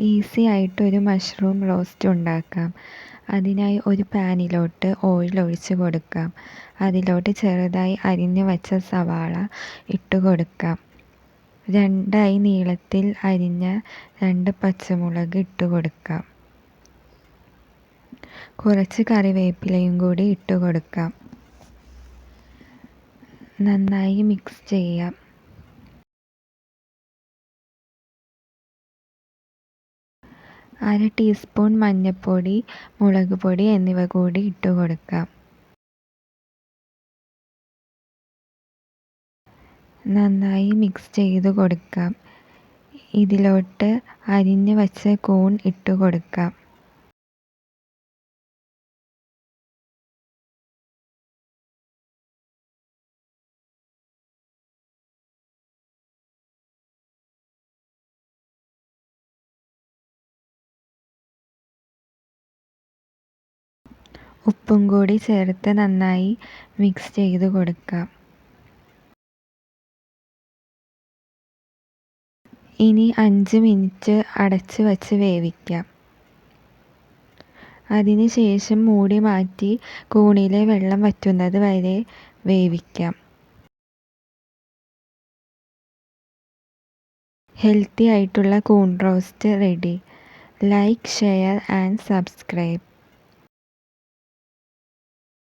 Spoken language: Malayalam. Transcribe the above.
ഈസി ആയിട്ട് ഒരു മഷ്റൂം റോസ്റ്റ് ഉണ്ടാക്കാം. അതിനായി ഒരു പാനിലോട്ട് ഓയിൽ ഒഴിച്ച് കൊടുക്കാം. അതിലോട്ട് ചെറുതായി അരിഞ്ഞു വച്ച സവാള ഇട്ട് കൊടുക്കാം. രണ്ടായി നീളത്തിൽ അരിഞ്ഞ രണ്ട് പച്ചമുളക് ഇട്ട് കൊടുക്കാം. കുറച്ച് കറിവേപ്പിലയും കൂടി ഇട്ട് കൊടുക്കാം. നന്നായി മിക്സ് ചെയ്യാം. അര ടീസ്പൂൺ മഞ്ഞൾപ്പൊടി മുളക് പൊടി എന്നിവ കൂടി ഇട്ട് കൊടുക്കാം. നന്നായി മിക്സ് ചെയ്ത് കൊടുക്കാം. ഇതിലോട്ട് അരിഞ്ഞ് വച്ച കൂൺ ഇട്ട് കൊടുക്കാം. ഉപ്പും കൂടി ചേർത്ത് നന്നായി മിക്സ് ചെയ്ത് കൊടുക്കാം. ഇനി അഞ്ച് മിനിറ്റ് അടച്ച് വച്ച് വേവിക്കാം. അതിന് ശേഷം മൂടി മാറ്റി കൂണിലെ വെള്ളം വറ്റുന്നത് വരെ വേവിക്കാം. ഹെൽത്തി ആയിട്ടുള്ള കൂൺ roast ready. Like share and subscribe.